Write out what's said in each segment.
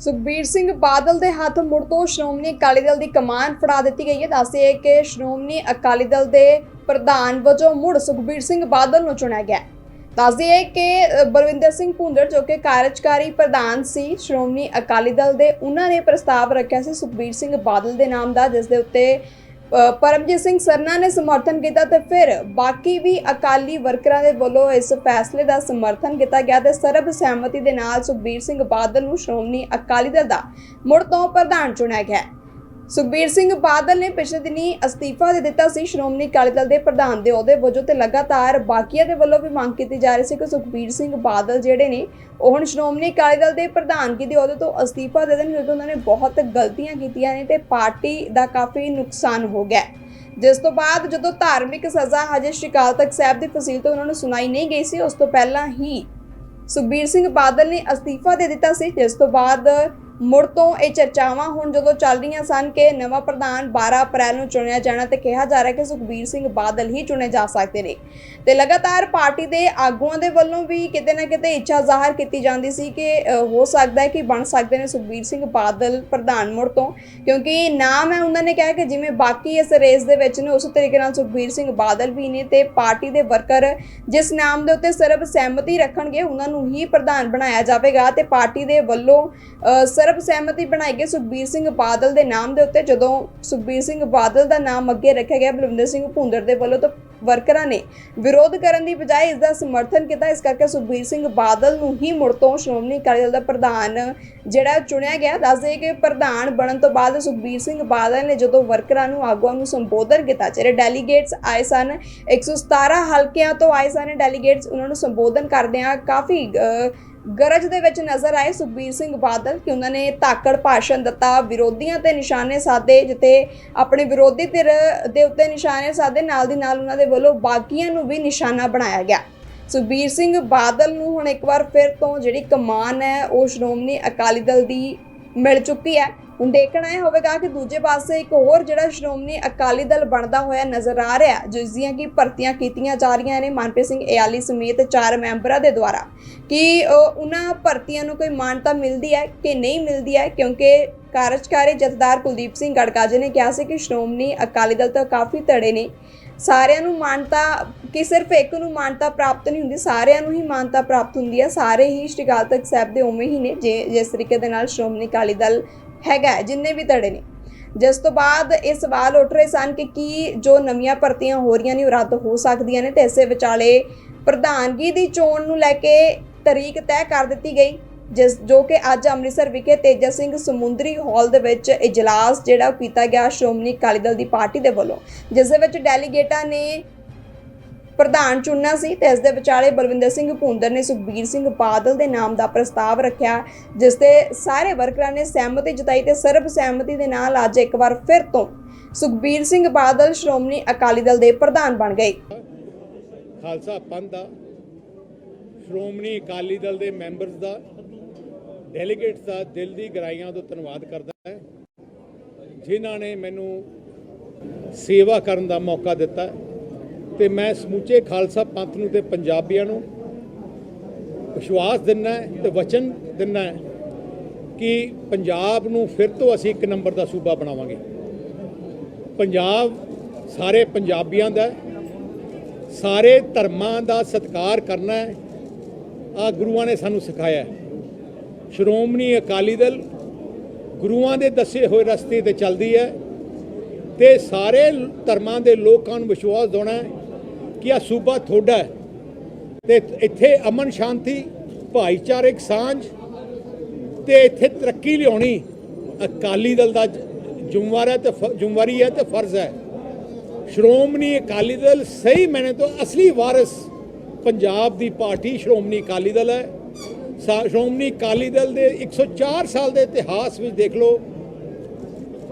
ਸੁਖਬੀਰ ਸਿੰਘ ਬਾਦਲ ਦੇ ਹੱਥ ਮੁੜ ਤੋਂ ਸ਼੍ਰੋਮਣੀ ਅਕਾਲੀ ਦਲ ਦੀ ਕਮਾਨ ਫੜਾ ਦਿੱਤੀ ਗਈ ਹੈ। ਦੱਸਦੇ ਕਿ ਸ਼੍ਰੋਮਣੀ ਅਕਾਲੀ ਦਲ ਦੇ ਪ੍ਰਧਾਨ ਵਜੋਂ ਮੁੜ ਸੁਖਬੀਰ ਸਿੰਘ ਬਾਦਲ ਨੂੰ ਚੁਣਿਆ ਗਿਆ ਦੱਸਦੇ ਹੈ ਕਿ ਬਲਵਿੰਦਰ ਸਿੰਘ ਭੁੰਦੜ ਜੋ ਕਿ ਕਾਰਜਕਾਰੀ ਪ੍ਰਧਾਨ ਸੀ, ਸ਼੍ਰੋਮਣੀ ਅਕਾਲੀ ਦਲ ਦੇ, ਉਹਨਾਂ ਨੇ ਪ੍ਰਸਤਾਵ ਰੱਖਿਆ ਸੀ ਸੁਖਬੀਰ ਸਿੰਘ ਬਾਦਲ ਦੇ ਨਾਮ ਦਾ, ਜਿਸ ਦੇ ਉੱਤੇ ਪਰਮਜੀਤ ਸਿੰਘ ਸਰਨਾ ਨੇ ਸਮਰਥਨ ਕੀਤਾ ਤੇ ਫਿਰ ਬਾਕੀ ਵੀ ਅਕਾਲੀ ਵਰਕਰਾਂ ਦੇ ਵੱਲੋਂ ਇਸ ਫੈਸਲੇ ਦਾ ਸਮਰਥਨ ਕੀਤਾ ਗਿਆ ਤੇ ਸਰਬ ਸਹਿਮਤੀ ਦੇ ਨਾਲ ਸੁਖਬੀਰ ਸਿੰਘ ਬਾਦਲ ਨੂੰ ਸ਼੍ਰੋਮਣੀ ਅਕਾਲੀ ਦਲ ਦਾ ਮੁੜ ਤੋਂ ਪ੍ਰਧਾਨ ਚੁਣਿਆ ਗਿਆ। ਸੁਖਬੀਰ ਸਿੰਘ ਬਾਦਲ ਨੇ ਪਿਛਲੇ ਦਿਨੀ ਅਸਤੀਫਾ ਦੇ ਦਿੱਤਾ ਸੀ। ਸ਼੍ਰੋਮਣੀ ਅਕਾਲੀ ਦਲ ਦੇ ਪ੍ਰਧਾਨ ਦੇ ਅਹੁਦੇ ਵਜੋਂ ਤੇ ਲਗਾਤਾਰ ਬਾਕੀਆਂ ਦੇ ਵੱਲੋਂ ਵੀ ਮੰਗ ਕੀਤੀ ਜਾ ਰਹੀ ਸੀ ਕਿ ਸੁਖਬੀਰ ਸਿੰਘ ਬਾਦਲ ਜਿਹੜੇ ਨੇ, ਉਹ ਹੁਣ ਸ਼੍ਰੋਮਣੀ ਅਕਾਲੀ ਦਲ ਦੇ ਪ੍ਰਧਾਨਗੀ ਦੇ ਅਹੁਦੇ ਤੋਂ ਅਸਤੀਫਾ ਦੇ ਦੇਣ, ਜਦੋਂ ਉਹਨਾਂ ਨੇ ਬਹੁਤ ਗਲਤੀਆਂ ਕੀਤੀਆਂ ਨੇ ਤੇ ਪਾਰਟੀ ਦਾ ਕਾਫੀ ਨੁਕਸਾਨ ਹੋ ਗਿਆ ਜਿਸ ਤੋਂ ਬਾਅਦ ਜਦੋਂ ਧਾਰਮਿਕ ਸਜ਼ਾ ਹਜੇ ਸ਼ਿਕਾਲ ਤੱਕ ਸਾਹਿਬ ਦੀ ਫਸੀਲ ਤੋਂ ਉਹਨਾਂ ਨੂੰ ਸੁਣਾਈ ਨਹੀਂ ਗਈ ਸੀ, ਉਸ ਤੋਂ ਪਹਿਲਾਂ ਹੀ ਸੁਖਬੀਰ ਸਿੰਘ ਬਾਦਲ ਨੇ ਅਸਤੀਫਾ ਦੇ ਦਿੱਤਾ ਸੀ, ਜਿਸ ਤੋਂ ਬਾਅਦ ਮੁੜ ਤੋਂ ਇਹ ਚਰਚਾਵਾਂ ਹੁਣ ਜਦੋਂ ਚੱਲ ਰਹੀਆਂ ਸਨ ਕਿ ਨਵਾਂ ਪ੍ਰਧਾਨ 12 ਅਪ੍ਰੈਲ ਨੂੰ ਚੁਣਿਆ ਜਾਣਾ ਤੇ ਕਿਹਾ ਜਾ ਰਿਹਾ ਕਿ ਸੁਖਬੀਰ ਸਿੰਘ ਬਾਦਲ ਹੀ ਚੁਣੇ ਜਾ ਸਕਦੇ ਨੇ। ਤੇ ਲਗਾਤਾਰ ਪਾਰਟੀ ਦੇ ਆਗੂਆਂ ਦੇ ਵੱਲੋਂ ਵੀ ਕਿਤੇ ਨਾ ਕਿਤੇ ਇੱਛਾ ਜ਼ਾਹਰ ਕੀਤੀ ਜਾਂਦੀ ਸੀ ਕਿ ਹੋ ਸਕਦਾ ਹੈ ਕਿ ਬਣ ਸਕਦੇ ਨੇ ਸੁਖਬੀਰ ਸਿੰਘ ਬਾਦਲ ਪ੍ਰਧਾਨ ਮੁੜ ਤੋਂ। ਕਿਉਂਕਿ ਨਾਮ ਹੈ ਉਹਨਾਂ ਨੇ ਕਿਹਾ ਕਿ ਜਿਵੇਂ ਬਾਕੀ ਇਸ ਰੇਸ ਦੇ ਵਿੱਚ ਨੇ ਉਸ ਤਰੀਕੇ ਨਾਲ ਸੁਖਬੀਰ ਸਿੰਘ ਬਾਦਲ ਵੀ ਨੇ ਤੇ ਪਾਰਟੀ ਦੇ ਵਰਕਰ ਜਿਸ ਨਾਮ ਦੇ ਉੱਤੇ ਸਰਬ ਸਹਿਮਤੀ ਰੱਖਣਗੇ ਉਹਨਾਂ ਨੂੰ ਹੀ ਪ੍ਰਧਾਨ ਬਣਾਇਆ ਜਾਵੇਗਾ ਤੇ ਪਾਰਟੀ ਦੇ ਵੱਲੋਂ ਅ, ਸਰਬ ਸਹਿਮਤੀ ਬਣਾਈ ਗਈ। ਸੁਖਬੀਰ ਸਿੰਘ ਬਾਦਲ ਦੇ ਨਾਮ ਦੇ ਉੱਤੇ ਜਦੋਂ ਸੁਖਬੀਰ ਸਿੰਘ ਬਾਦਲ ਦਾ ਨਾਮ ਅੱਗੇ ਰੱਖਿਆ ਗਿਆ, ਬਲਵਿੰਦਰ ਸਿੰਘ ਭੁੰਦੜ ਦੇ ਵੱਲੋਂ ਤਾਂ ਵਰਕਰਾਂ ਨੇ ਵਿਰੋਧ ਕਰਨ ਦੀ ਬਜਾਏ ਇਸ ਦਾ ਸਮਰਥਨ ਕੀਤਾ। ਇਸ ਕਰਕੇ ਸੁਖਬੀਰ ਸਿੰਘ ਬਾਦਲ ਨੂੰ ਹੀ ਮੁੜ ਤੋਂ ਸ਼੍ਰੋਮਣੀ ਅਕਾਲੀ ਦਲ ਦਾ ਪ੍ਰਧਾਨ ਜਿਹੜਾ ਚੁਣਿਆ ਗਿਆ। ਦੱਸ ਦੱਸਦੇ ਕਿ ਪ੍ਰਧਾਨ ਬਣਨ ਤੋਂ ਬਾਅਦ ਸੁਖਬੀਰ ਸਿੰਘ ਬਾਦਲ ਨੇ ਜਦੋਂ ਵਰਕਰਾਂ ਨੂੰ ਆਗੂਆਂ ਨੂੰ ਸੰਬੋਧਨ ਕੀਤਾ, ਜਿਹੜੇ ਡੈਲੀਗੇਟਸ ਆਏ ਸਨ 117 ਹਲਕਿਆਂ ਤੋਂ ਆਏ ਸਨ ਡੈਲੀਗੇਟਸ, ਉਹਨਾਂ ਨੂੰ ਸੰਬੋਧਨ ਕਰਦਿਆਂ ਕਾਫੀ ਗਰਜ ਦੇ ਵਿੱਚ ਨਜ਼ਰ ਆਏ ਸੁਖਬੀਰ ਸਿੰਘ ਬਾਦਲ ਕਿ ਉਹਨਾਂ ਨੇ ਧਾਕੜ ਭਾਸ਼ਣ ਦਿੱਤਾ, ਵਿਰੋਧੀਆਂ ਤੇ ਨਿਸ਼ਾਨੇ ਸਾਧੇ, ਜਿੱਥੇ ਆਪਣੇ ਵਿਰੋਧੀ ਧਿਰ ਦੇ ਉੱਤੇ ਨਿਸ਼ਾਨੇ ਸਾਧੇ, ਨਾਲ ਦੀ ਨਾਲ ਉਹਨਾਂ ਦੇ ਵੱਲੋਂ ਬਾਕੀਆਂ ਨੂੰ ਵੀ ਨਿਸ਼ਾਨਾ ਬਣਾਇਆ ਗਿਆ। ਸੁਖਬੀਰ ਸਿੰਘ ਬਾਦਲ ਨੂੰ ਹੁਣ ਇੱਕ ਵਾਰ ਫਿਰ ਤੋਂ ਜਿਹੜੀ ਕਮਾਨ ਹੈ, ਉਹ ਸ਼੍ਰੋਮਣੀ ਅਕਾਲੀ ਦਲ ਦੀ ਮਿਲ ਚੁੱਕੀ ਹੈ। ਹੁਣ ਦੇਖਣਾ ਇਹ ਹੋਵੇਗਾ ਕਿ ਦੂਜੇ ਪਾਸੇ ਇੱਕ ਹੋਰ ਜਿਹੜਾ ਸ਼੍ਰੋਮਣੀ ਅਕਾਲੀ ਦਲ ਬਣਦਾ ਹੋਇਆ ਨਜ਼ਰ ਆ ਰਿਹਾ, ਜਿਸ ਦੀਆਂ ਕੀ ਭਰਤੀਆਂ ਕੀਤੀਆਂ ਜਾ ਰਹੀਆਂ ਨੇ ਮਨਪ੍ਰੀਤ ਸਿੰਘ ਇਆਲੀ ਸਮੇਤ ਚਾਰ ਮੈਂਬਰਾਂ ਦੇ ਦੁਆਰਾ, ਕਿ ਉਹਨਾਂ ਭਰਤੀਆਂ ਨੂੰ ਕੋਈ ਮਾਨਤਾ ਮਿਲਦੀ ਹੈ ਕਿ ਨਹੀਂ ਮਿਲਦੀ ਹੈ? ਕਿਉਂਕਿ ਕਾਰਜਕਾਰੀ ਜਥੇਦਾਰ ਕੁਲਦੀਪ ਸਿੰਘ ਗੜਕਾ ਜੀ ਨੇ ਕਿਹਾ ਸੀ ਕਿ ਸ਼੍ਰੋਮਣੀ ਅਕਾਲੀ ਦਲ ਤੋਂ ਕਾਫੀ ਧੜੇ ਨੇ। ਸਾਰਿਆਂ ਨੂੰ ਮਾਨਤਾ, ਕਿ ਸਿਰਫ ਇੱਕ ਨੂੰ ਮਾਨਤਾ ਪ੍ਰਾਪਤ ਨਹੀਂ ਹੁੰਦੀ, ਸਾਰਿਆਂ ਨੂੰ ਹੀ ਮਾਨਤਾ ਪ੍ਰਾਪਤ ਹੁੰਦੀ ਹੈ। ਸਾਰੇ ਹੀ ਸ਼੍ਰੀ ਅਕਾਲ ਤਖਤ ਸਾਹਿਬ ਦੇ ਉਵੇਂ ਹੀ ਨੇ, ਜੇ, ਜਿਸ ਤਰੀਕੇ ਦੇ ਨਾਲ ਸ਼੍ਰੋਮਣੀ ਅਕਾਲੀ ਦਲ ਹੈਗਾ ਜਿੰਨੇ ਵੀ ਧੜੇ ਨੇ। ਜਿਸ ਤੋਂ ਬਾਅਦ ਇਹ ਸਵਾਲ ਉੱਠ ਰਹੇ ਸਨ ਕਿ ਕੀ ਜੋ ਨਵੀਆਂ ਭਰਤੀਆਂ ਹੋ ਰਹੀਆਂ ਨੇ ਉਹ ਰੱਦ ਹੋ ਸਕਦੀਆਂ ਨੇ ਤੇ ਇਸੇ ਵਿਚਾਲੇ ਪ੍ਰਧਾਨਗੀ ਦੀ ਚੋਣ ਨੂੰ ਲੈ ਕੇ ਤਰੀਕ ਤੈਅ ਕਰ ਦਿੱਤੀ ਗਈ, ਜਿਸ ਜੋ ਕਿ ਅੱਜ ਅੰਮ੍ਰਿਤਸਰ ਵਿਖੇ ਤੇਜਾ ਸਿੰਘ ਸਮੁੰਦਰੀ ਹਾਲ ਦੇ ਵਿੱਚ ਇਜਲਾਸ ਜਿਹੜਾ ਉਹ ਕੀਤਾ ਗਿਆ ਸ਼੍ਰੋਮਣੀ ਅਕਾਲੀ ਦਲ ਦੀ ਪਾਰਟੀ ਦੇ ਵੱਲੋਂ, ਜਿਸ ਦੇ ਵਿੱਚ ਡੈਲੀਗੇਟਾਂ ਨੇ ਪ੍ਰਧਾਨ ਚੁਣਨਾ ਸੀ ਤੇ ਇਸ ਦੇ ਵਿਚਾਲੇ ਬਲਵਿੰਦਰ ਸਿੰਘ ਭੁੰਦਰ ਨੇ ਸੁਖਬੀਰ ਸਿੰਘ ਬਾਦਲ ਦੇ ਨਾਮ ਦਾ ਪ੍ਰਸਤਾਵ ਰੱਖਿਆ, ਜਿਸ ਤੇ ਸਾਰੇ ਵਰਕਰਾਂ ਨੇ ਸਹਿਮਤੀ ਜਤਾਈ ਤੇ ਸਰਬ ਸਹਿਮਤੀ ਦੇ ਨਾਲ ਅੱਜ ਇੱਕ ਵਾਰ ਫਿਰ ਤੋਂ ਸੁਖਬੀਰ ਸਿੰਘ ਬਾਦਲ ਸ਼੍ਰੋਮਣੀ ਅਕਾਲੀ ਦਲ ਦੇ ਪ੍ਰਧਾਨ ਬਣ ਗਏ। ਖਾਲਸਾ ਪੰਥ ਦਾ, ਸ਼੍ਰੋਮਣੀ ਅਕਾਲੀ ਦਲ ਦੇ ਮੈਂਬਰਸ ਦਾ, ਡੈਲੀਗੇਟਸ ਦਾ ਦਿਲ ਦੀ ਗਹਿਰਾਈਆਂ ਤੋਂ ਧੰਨਵਾਦ ਕਰਦਾ ਹੈ, ਜਿਨ੍ਹਾਂ ਨੇ ਮੈਨੂੰ ਸੇਵਾ ਕਰਨ ਦਾ ਮੌਕਾ ਦਿੱਤਾ ਤੇ ਮੈਂ ਸਮੁੱਚੇ ਖਾਲਸਾ ਪੰਥ ਨੂੰ ਤੇ ਪੰਜਾਬੀਆਂ ਨੂੰ ਵਿਸ਼ਵਾਸ ਦਿੰਦਾ ਹੈ ਤੇ ਵਚਨ ਦਿੰਦਾ ਕਿ ਪੰਜਾਬ ਨੂੰ ਫਿਰ ਤੋਂ ਅਸੀਂ ਇੱਕ ਨੰਬਰ ਦਾ ਸੂਬਾ ਬਣਾਵਾਂਗੇ। ਪੰਜਾਬ ਸਾਰੇ ਪੰਜਾਬੀਆਂ ਦਾ ਸਾਰੇ ਧਰਮਾਂ ਦਾ ਸਤਿਕਾਰ ਕਰਨਾ ਹੈ। ਆ ਗੁਰੂਆਂ ਨੇ ਸਾਨੂੰ ਸਿਖਾਇਆ ਸ਼੍ਰੋਮਣੀ ਅਕਾਲੀ ਦਲ ਗੁਰੂਆਂ ਦੇ ਦੱਸੇ ਹੋਏ ਰਸਤੇ ਤੇ ਚੱਲਦੀ ਹੈ ਤੇ ਸਾਰੇ ਧਰਮਾਂ ਦੇ ਲੋਕਾਂ ਨੂੰ ਵਿਸ਼ਵਾਸ ਦਿਵਾਉਣਾ ਕਿ ਆ? ਸੂਬਾ ਤੁਹਾਡਾ ਹੈ। ਤੇ ਇੱਥੇ ਅਮਨ ਸ਼ਾਂਤੀ, ਭਾਈਚਾਰਕ ਸਾਂਝ ਤੇ ਇੱਥੇ ਤਰੱਕੀ ਲਿਆਉਣੀ। ਅਕਾਲੀ ਦਲ ਦਾ ਜ- ਜ਼ਿੰਮੇਵਾਰ ਹੈ ਤੇ ਫ- ਜ਼ਿੰਮੇਵਾਰੀ ਹੈ ਤੇ ਫਰਜ਼ ਹੈ। ਸ਼੍ਰੋਮਣੀ ਅਕਾਲੀ ਦਲ ਸਹੀ ਮੈਨੇ ਤੋਂ ਅਸਲੀ ਵਾਰਿਸ ਪੰਜਾਬ ਦੀ ਪਾਰਟੀ ਸ਼੍ਰੋਮਣੀ ਅਕਾਲੀ ਦਲ ਹੈ। ਸਾ- ਸ਼੍ਰੋਮਣੀ ਅਕਾਲੀ ਦਲ ਦੇ 104 ਸਾਲ ਦੇ ਇਤਿਹਾਸ ਵਿੱਚ ਦੇਖ ਲਓ।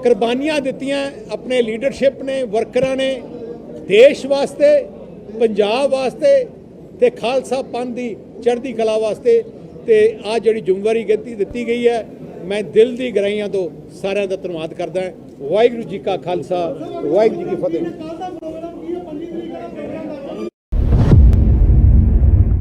ਕੁਰਬਾਨੀਆਂ ਦਿੱਤੀਆਂ ਆਪਣੇ ਲੀਡਰਸ਼ਿਪ ਨੇ, ਵਰਕਰਾਂ ਨੇ। ਦੇਸ਼ ਵਾਸਤੇ ਪੰਜਾਬ ਵਾਸਤੇ ਤੇ ਖਾਲਸਾ ਪੰਥ ਦੀ ਚੜ੍ਹਦੀ ਕਲਾ ਵਾਸਤੇ ਤੇ ਆ ਜਿਹੜੀ ਜ਼ਿੰਮੇਵਾਰੀ ਦਿੱਤੀ ਦਿੱਤੀ ਗਈ ਹੈ, ਮੈਂ ਦਿਲ ਦੀ ਗਹਿਰਾਈਆਂ ਤੋਂ ਸਾਰਿਆਂ ਦਾ ਧੰਨਵਾਦ ਕਰਦਾ ਵਾਹਿਗੁਰੂ ਜੀ ਕਾ ਖਾਲਸਾ, ਵਾਹਿਗੁਰੂ ਜੀ ਕੀ ਫਤਿਹ।